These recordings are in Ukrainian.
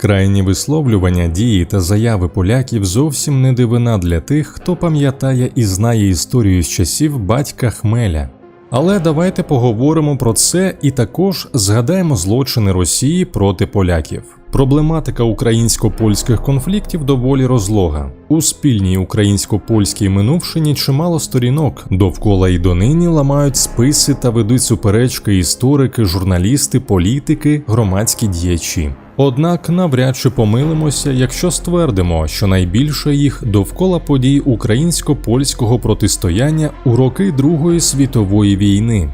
Крайні висловлювання дії та заяви поляків зовсім не дивина для тих, хто пам'ятає і знає історію з часів батька Хмеля. Але давайте поговоримо про це і також згадаємо злочини Росії проти поляків. Проблематика українсько-польських конфліктів доволі розлога. У спільній українсько-польській минувшині чимало сторінок довкола і донині ламають списи та ведуть суперечки історики, журналісти, політики, громадські діячі. Однак навряд чи помилимося, якщо ствердимо, що найбільше їх довкола подій українсько-польського протистояння у роки Другої світової війни.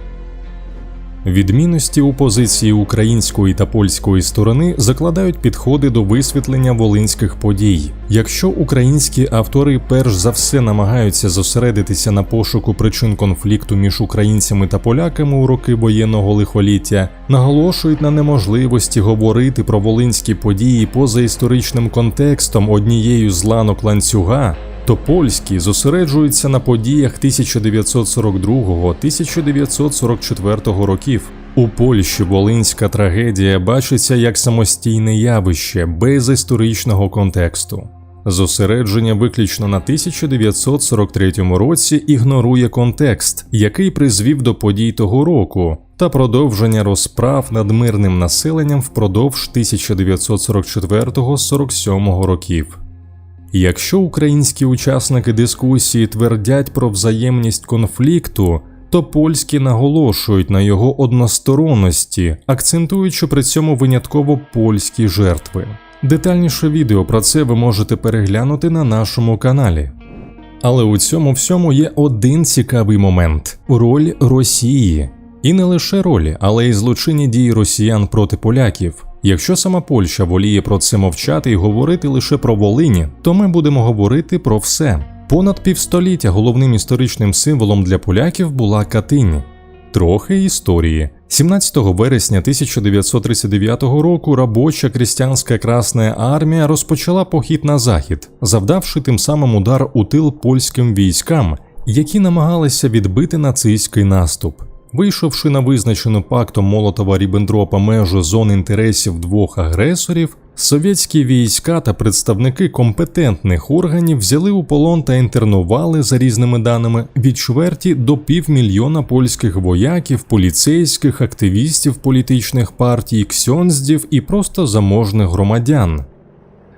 Відмінності у позиції української та польської сторони закладають підходи до висвітлення волинських подій. Якщо українські автори перш за все намагаються зосередитися на пошуку причин конфлікту між українцями та поляками у роки воєнного лихоліття, наголошують на неможливості говорити про волинські події поза історичним контекстом однією з ланок ланцюга, то польські зосереджуються на подіях 1942-1944 років. У Польщі волинська трагедія бачиться як самостійне явище без історичного контексту. Зосередження виключно на 1943 році ігнорує контекст, який призвів до подій того року, та продовження розправ над мирним населенням впродовж 1944-47 років. Якщо українські учасники дискусії твердять про взаємність конфлікту, то польські наголошують на його односторонності, акцентуючи при цьому винятково польські жертви. Детальніше відео про це ви можете переглянути на нашому каналі. Але у цьому всьому є один цікавий момент роль Росії. І не лише ролі, але й злочинні дії росіян проти поляків. Якщо сама Польща воліє про це мовчати і говорити лише про Волині, то ми будемо говорити про все. Понад півстоліття головним історичним символом для поляків була Катинь. Трохи історії. 17 вересня 1939 року робоча крістянська Красна армія розпочала похід на захід, завдавши тим самим удар у тил польським військам, які намагалися відбити нацистський наступ. Вийшовши на визначену пактом Молотова Ріббентропа межу зон інтересів двох агресорів, совєтські війська та представники компетентних органів взяли у полон та інтернували за різними даними від чверті до півмільйона польських вояків, поліцейських, активістів політичних партій, ксьонздів і просто заможних громадян.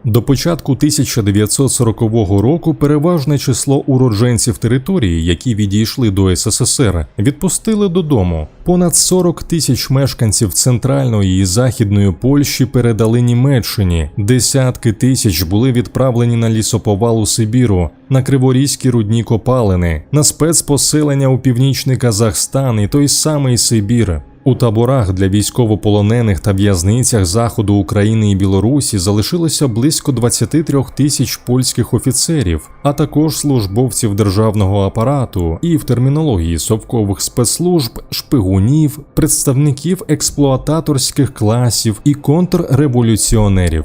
До початку 1940 року переважне число уродженців території, які відійшли до СССР, відпустили додому. Понад 40 тисяч мешканців центральної і західної Польщі передали Німеччині, десятки тисяч були відправлені на лісоповал у Сибіру, на криворізькі рудні копалини, на спецпоселення у північний Казахстан і той самий Сибір. У таборах для військовополонених та в'язницях заходу України і Білорусі залишилося близько 23 тисяч польських офіцерів, а також службовців державного апарату і в термінології совкових спецслужб, шпигунів, представників експлуататорських класів і контрреволюціонерів.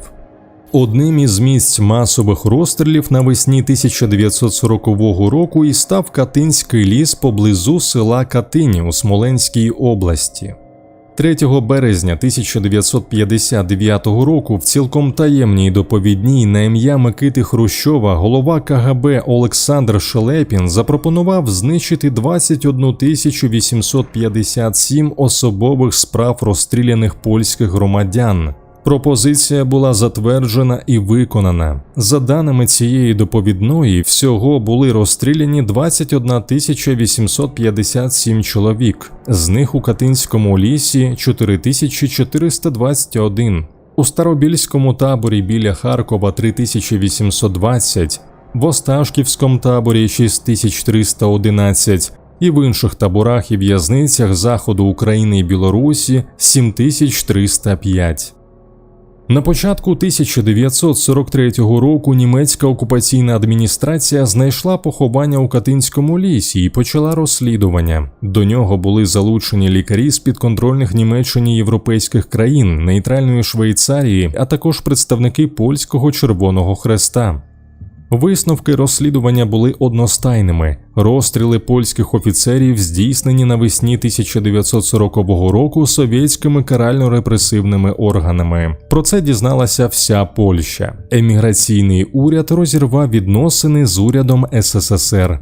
Одним із місць масових розстрілів навесні 1940 року і став Катинський ліс поблизу села Катині у Смоленській області. 3 березня 1959 року в цілком таємній доповідній на ім'я Микити Хрущова голова КГБ Олександр Шелепін запропонував знищити 21 857 особових справ розстріляних польських громадян. Пропозиція була затверджена і виконана. За даними цієї доповідної, всього були розстріляні 21 857 чоловік, з них у Катинському лісі 4421, у Старобільському таборі біля Харкова 3820, в Осташківському таборі 6311 і в інших таборах і в'язницях Заходу України і Білорусі 7305. На початку 1943 року німецька окупаційна адміністрація знайшла поховання у Катинському лісі і почала розслідування. До нього були залучені лікарі з підконтрольних Німеччині європейських країн, нейтральної Швейцарії, а також представники польського Червоного Хреста. Висновки розслідування були одностайними. Розстріли польських офіцерів здійснені навесні 1940 року совєтськими карально-репресивними органами. Про це дізналася вся Польща. Еміграційний уряд розірвав відносини з урядом СССР.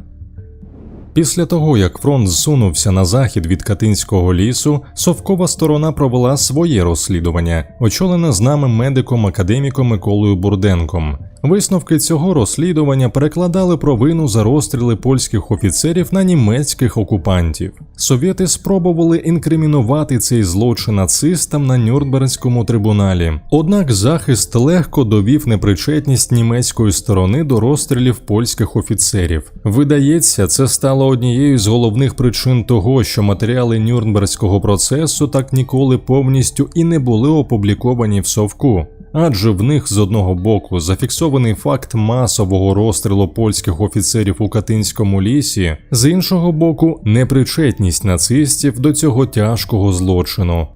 Після того, як фронт зсунувся на захід від Катинського лісу, совкова сторона провела своє розслідування, очолене з нами медиком академіком Миколою Бурденком. Висновки цього розслідування перекладали провину за розстріли польських офіцерів на німецьких окупантів. Совєти спробували інкримінувати цей злочин нацистам на Нюрнберзькому трибуналі. Однак захист легко довів непричетність німецької сторони до розстрілів польських офіцерів. Видається, це стало однією з головних причин того, що матеріали Нюрнберзького процесу так ніколи повністю і не були опубліковані в совку адже в них з одного боку зафіксований факт масового розстрілу польських офіцерів у Катинському лісі, з іншого боку, непричетність нацистів до цього тяжкого злочину.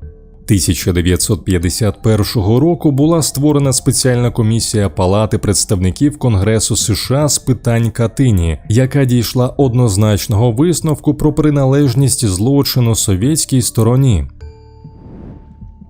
1951 року була створена спеціальна комісія Палати представників Конгресу США з питань Катині, яка дійшла однозначного висновку про приналежність злочину совєтській стороні.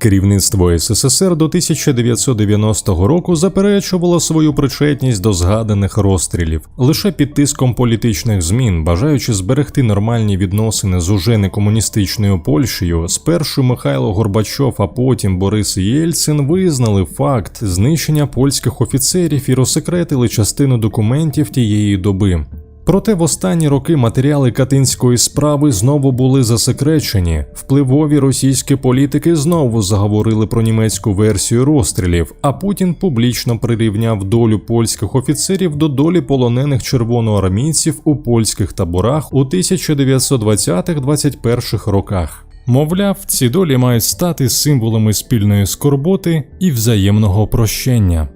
Керівництво СССР до 1990 року заперечувало свою причетність до згаданих розстрілів лише під тиском політичних змін, бажаючи зберегти нормальні відносини з уже не комуністичною Польщею, спершу Михайло Горбачов, а потім Борис Єльцин визнали факт знищення польських офіцерів і розсекретили частину документів тієї доби. Проте в останні роки матеріали катинської справи знову були засекречені. Впливові російські політики знову заговорили про німецьку версію розстрілів, а Путін публічно прирівняв долю польських офіцерів до долі полонених червоноармійців у польських таборах у 1920-21 роках. Мовляв, ці долі мають стати символами спільної скорботи і взаємного прощення.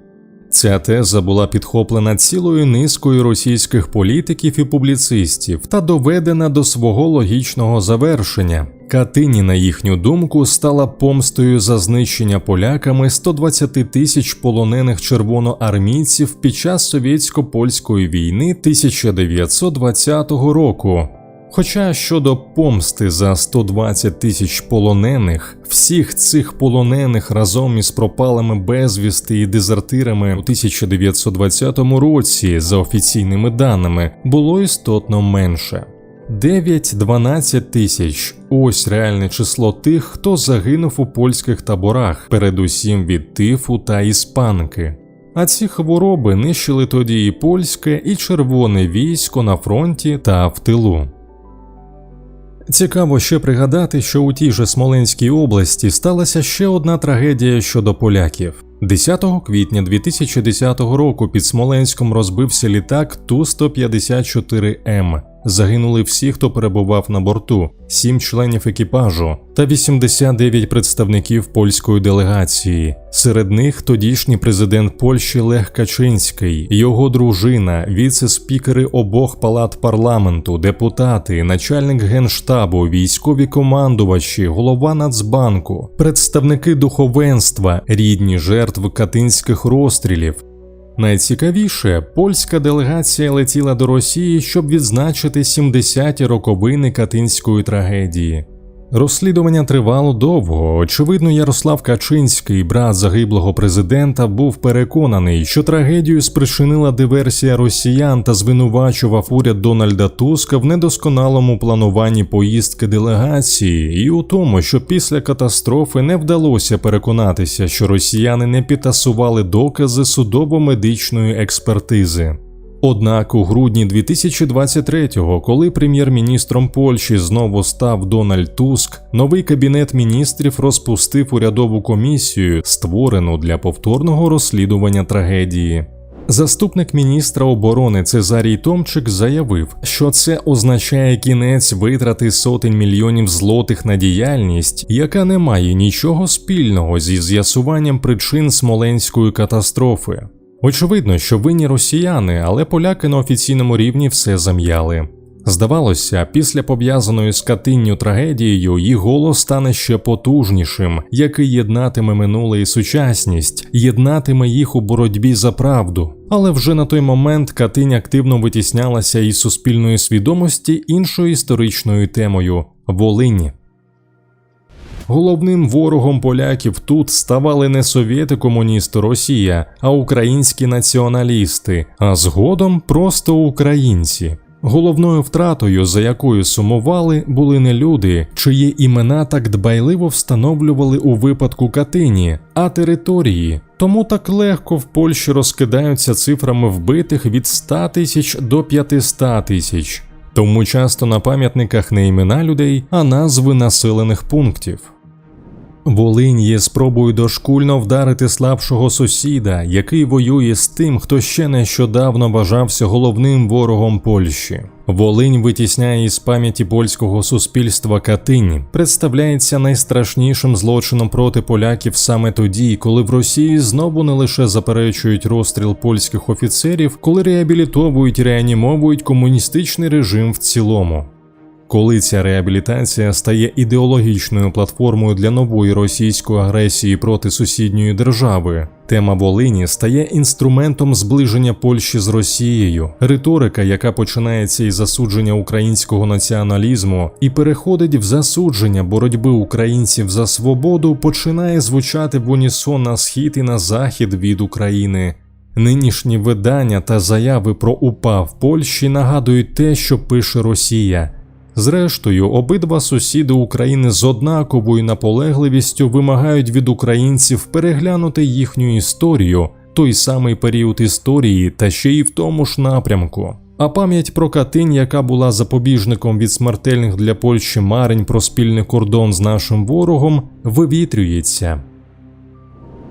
Ця теза була підхоплена цілою низкою російських політиків і публіцистів та доведена до свого логічного завершення. Катині, на їхню думку, стала помстою за знищення поляками 120 тисяч полонених червоноармійців під час совєтсько польської війни 1920 року. Хоча щодо помсти за 120 тисяч полонених, всіх цих полонених разом із пропалими безвісти і дезертирами у 1920 році, за офіційними даними, було істотно менше. 9-12 тисяч ось реальне число тих, хто загинув у польських таборах, передусім від тифу та іспанки. А ці хвороби нищили тоді і польське, і червоне військо на фронті та в тилу. Цікаво ще пригадати, що у тій же Смоленській області сталася ще одна трагедія щодо поляків. 10 квітня 2010 року під Смоленськом розбився літак Ту-154М. Загинули всі, хто перебував на борту, сім членів екіпажу та 89 представників польської делегації. Серед них тодішній президент Польщі Лех Качинський, його дружина, віце-спікери обох палат парламенту, депутати, начальник генштабу, військові командувачі, голова Нацбанку, представники духовенства, рідні жертв катинських розстрілів. Найцікавіше, польська делегація летіла до Росії, щоб відзначити 70-ті роковини катинської трагедії. Розслідування тривало довго. Очевидно, Ярослав Качинський, брат загиблого президента, був переконаний, що трагедію спричинила диверсія росіян та звинувачував уряд Дональда Туска в недосконалому плануванні поїздки делегації, і у тому, що після катастрофи не вдалося переконатися, що росіяни не підтасували докази судово-медичної експертизи. Однак у грудні 2023-го, коли прем'єр-міністром Польщі знову став Дональд Туск, новий кабінет міністрів розпустив урядову комісію, створену для повторного розслідування трагедії. Заступник міністра оборони Цезарій Томчик заявив, що це означає кінець витрати сотень мільйонів злотих на діяльність, яка не має нічого спільного зі з'ясуванням причин смоленської катастрофи. Очевидно, що винні росіяни, але поляки на офіційному рівні все зам'яли. Здавалося, після пов'язаної з Катинню трагедією їх голос стане ще потужнішим, який єднатиме минуле і сучасність, єднатиме їх у боротьбі за правду. Але вже на той момент Катинь активно витіснялася із суспільної свідомості іншою історичною темою Волині. Головним ворогом поляків тут ставали не совєти комуністи Росія, а українські націоналісти, а згодом просто українці. Головною втратою, за якою сумували, були не люди, чиї імена так дбайливо встановлювали у випадку Катині, а території. Тому так легко в Польщі розкидаються цифрами вбитих від 100 тисяч до 500 тисяч. Тому часто на пам'ятниках не імена людей, а назви населених пунктів. Волинь є спробою дошкульно вдарити слабшого сусіда, який воює з тим, хто ще нещодавно вважався головним ворогом Польщі. Волинь витісняє із пам'яті польського суспільства Катинь, представляється найстрашнішим злочином проти поляків саме тоді, коли в Росії знову не лише заперечують розстріл польських офіцерів, коли реабілітовують і реанімовують комуністичний режим в цілому. Коли ця реабілітація стає ідеологічною платформою для нової російської агресії проти сусідньої держави, тема Волині стає інструментом зближення Польщі з Росією, риторика, яка починається із засудження українського націоналізму і переходить в засудження боротьби українців за свободу, починає звучати в унісон на схід і на захід від України. Нинішні видання та заяви про УПА в Польщі нагадують те, що пише Росія. Зрештою, обидва сусіди України з однаковою наполегливістю вимагають від українців переглянути їхню історію, той самий період історії, та ще й в тому ж напрямку. А пам'ять про Катинь, яка була запобіжником від смертельних для Польщі марень про спільний кордон з нашим ворогом, вивітрюється.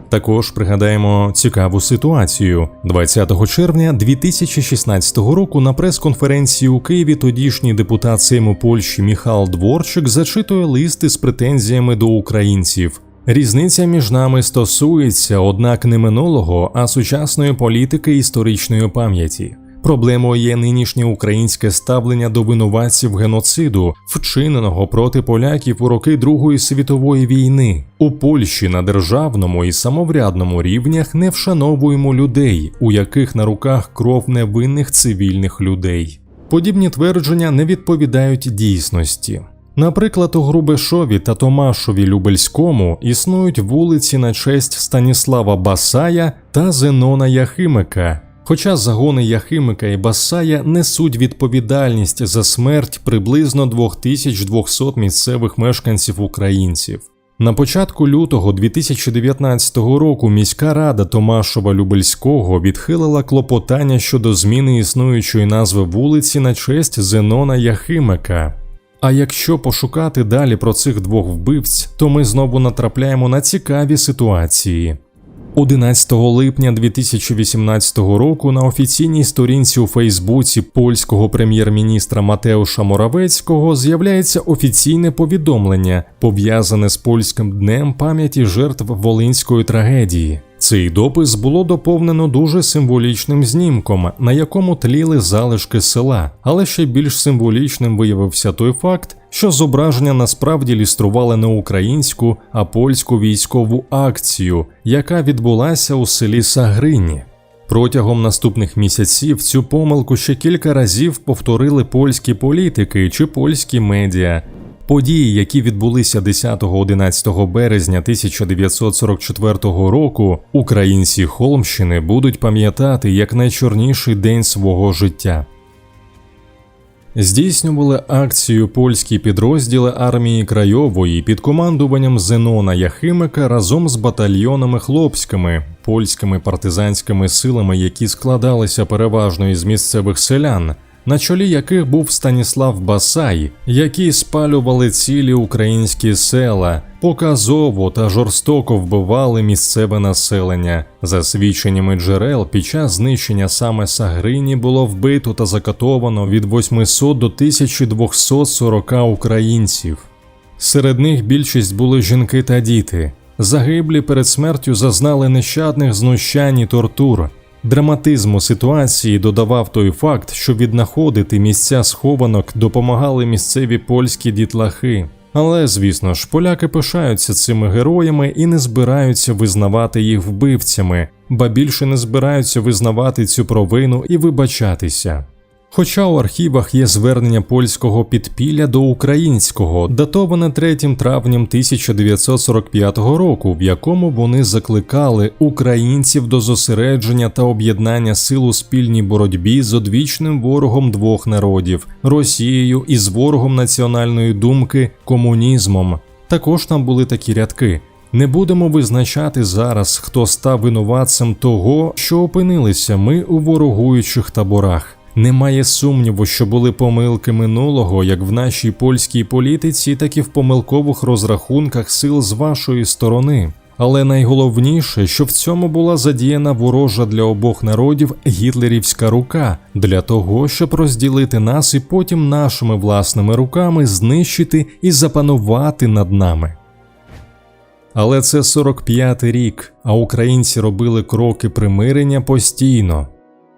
Також пригадаємо цікаву ситуацію 20 червня 2016 року на прес-конференції у Києві тодішній депутат Сейму Польщі Міхал Дворчик зачитує листи з претензіями до українців. Різниця між нами стосується, однак, не минулого, а сучасної політики історичної пам'яті. Проблемою є нинішнє українське ставлення до винуватців геноциду, вчиненого проти поляків у роки Другої світової війни. У Польщі на державному і самоврядному рівнях не вшановуємо людей, у яких на руках кров невинних цивільних людей. Подібні твердження не відповідають дійсності. Наприклад, у Грубешові та Томашові Любельському існують вулиці на честь Станіслава Басая та Зенона Яхимика. Хоча загони Яхимика і Басая несуть відповідальність за смерть приблизно 2200 місцевих мешканців українців. На початку лютого 2019 року міська рада Томашова Любельського відхилила клопотання щодо зміни існуючої назви вулиці на честь Зенона Яхимика. А якщо пошукати далі про цих двох вбивць, то ми знову натрапляємо на цікаві ситуації. 11 липня 2018 року на офіційній сторінці у Фейсбуці польського прем'єр-міністра Матеуша Моравецького з'являється офіційне повідомлення, пов'язане з польським днем пам'яті жертв Волинської трагедії. Цей допис було доповнено дуже символічним знімком, на якому тліли залишки села, але ще більш символічним виявився той факт, що зображення насправді лістрували не українську, а польську військову акцію, яка відбулася у селі Сагрині. Протягом наступних місяців цю помилку ще кілька разів повторили польські політики чи польські медіа. Події, які відбулися 10-11 березня 1944 року, українці Холмщини будуть пам'ятати як найчорніший день свого життя. Здійснювали акцію польські підрозділи армії Крайової під командуванням Зенона Яхимика разом з батальйонами хлопськими, польськими партизанськими силами, які складалися переважно із місцевих селян на чолі яких був Станіслав Басай, які спалювали цілі українські села, показово та жорстоко вбивали місцеве населення. За свідченнями джерел, під час знищення саме Сагрині було вбито та закатовано від 800 до 1240 українців. Серед них більшість були жінки та діти. Загиблі перед смертю зазнали нещадних знущань і тортур. Драматизму ситуації додавав той факт, що віднаходити місця схованок допомагали місцеві польські дітлахи. Але, звісно ж, поляки пишаються цими героями і не збираються визнавати їх вбивцями, ба більше не збираються визнавати цю провину і вибачатися. Хоча у архівах є звернення польського підпілля до українського, датоване 3 травням 1945 року, в якому вони закликали українців до зосередження та об'єднання сил у спільній боротьбі з одвічним ворогом двох народів Росією і з ворогом національної думки комунізмом. Також там були такі рядки. Не будемо визначати зараз, хто став винуватцем того, що опинилися ми у ворогуючих таборах. Немає сумніву, що були помилки минулого як в нашій польській політиці, так і в помилкових розрахунках сил з вашої сторони. Але найголовніше, що в цьому була задіяна ворожа для обох народів гітлерівська рука для того, щоб розділити нас і потім нашими власними руками знищити і запанувати над нами. Але це 45-й рік, а українці робили кроки примирення постійно.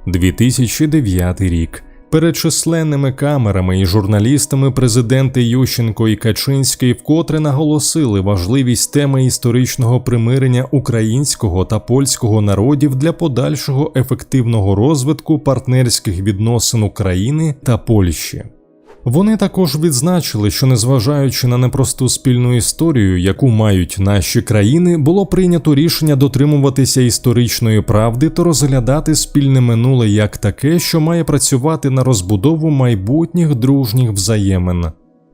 2009 рік. Перед численними камерами і журналістами президенти Ющенко і Качинський вкотре наголосили важливість теми історичного примирення українського та польського народів для подальшого ефективного розвитку партнерських відносин України та Польщі. Вони також відзначили, що незважаючи на непросту спільну історію, яку мають наші країни, було прийнято рішення дотримуватися історичної правди та розглядати спільне минуле як таке, що має працювати на розбудову майбутніх дружніх взаємин.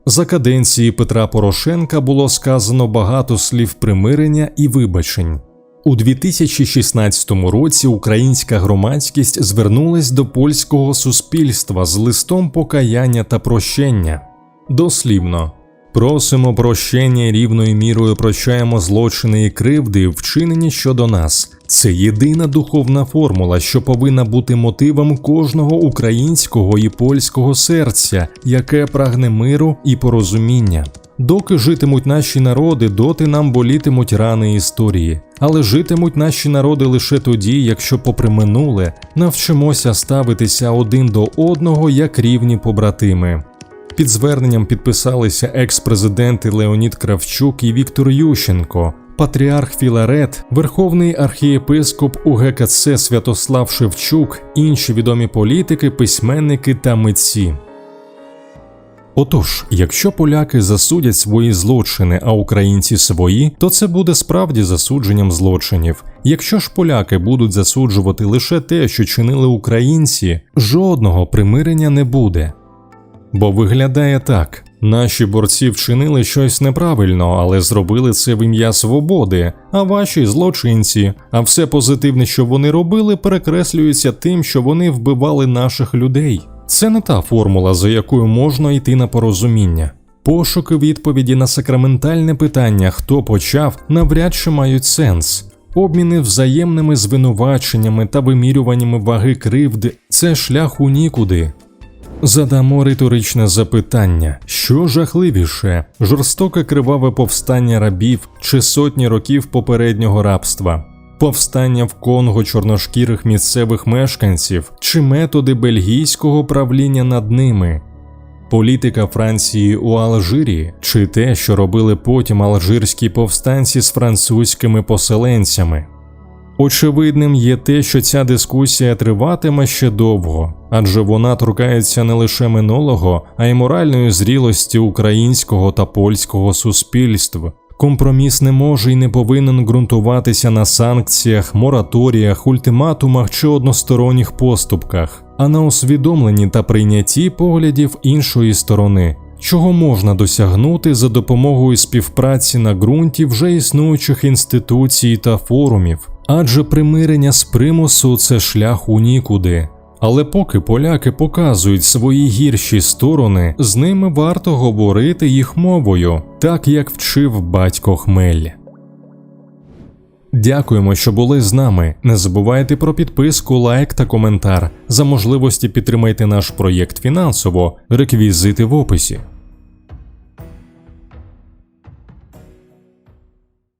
За каденції Петра Порошенка було сказано багато слів примирення і вибачень. У 2016 році українська громадськість звернулась до польського суспільства з листом покаяння та прощення. Дослівно просимо прощення рівною мірою прощаємо злочини і кривди, вчинені щодо нас. Це єдина духовна формула, що повинна бути мотивом кожного українського і польського серця, яке прагне миру і порозуміння. Доки житимуть наші народи, доти нам болітимуть рани історії, але житимуть наші народи лише тоді, якщо, попри минуле, навчимося ставитися один до одного як рівні побратими. Під зверненням підписалися екс-президенти Леонід Кравчук і Віктор Ющенко, патріарх Філарет, верховний архієпископ УГКЦ Святослав Шевчук, інші відомі політики, письменники та митці. Отож, якщо поляки засудять свої злочини, а українці свої, то це буде справді засудженням злочинів. Якщо ж поляки будуть засуджувати лише те, що чинили українці, жодного примирення не буде. Бо виглядає так: наші борці вчинили щось неправильно, але зробили це в ім'я свободи, а ваші злочинці, а все позитивне, що вони робили, перекреслюється тим, що вони вбивали наших людей. Це не та формула, за якою можна йти на порозуміння. Пошуки відповіді на сакраментальне питання, хто почав, навряд чи мають сенс. Обміни взаємними звинуваченнями та вимірюваннями ваги кривди це шлях у нікуди. Задамо риторичне запитання: що жахливіше, жорстоке криваве повстання рабів чи сотні років попереднього рабства? Повстання в Конго чорношкірих місцевих мешканців чи методи бельгійського правління над ними, політика Франції у Алжирі, чи те, що робили потім алжирські повстанці з французькими поселенцями. Очевидним є те, що ця дискусія триватиме ще довго, адже вона торкається не лише минулого, а й моральної зрілості українського та польського суспільств. Компроміс не може і не повинен ґрунтуватися на санкціях, мораторіях, ультиматумах чи односторонніх поступках, а на усвідомленні та прийнятті поглядів іншої сторони, чого можна досягнути за допомогою співпраці на ґрунті вже існуючих інституцій та форумів, адже примирення з примусу це шлях у нікуди. Але поки поляки показують свої гірші сторони, з ними варто говорити їх мовою, так як вчив батько Хмель. Дякуємо, що були з нами. Не забувайте про підписку, лайк та коментар. За можливості підтримайте наш проєкт фінансово, реквізити в описі.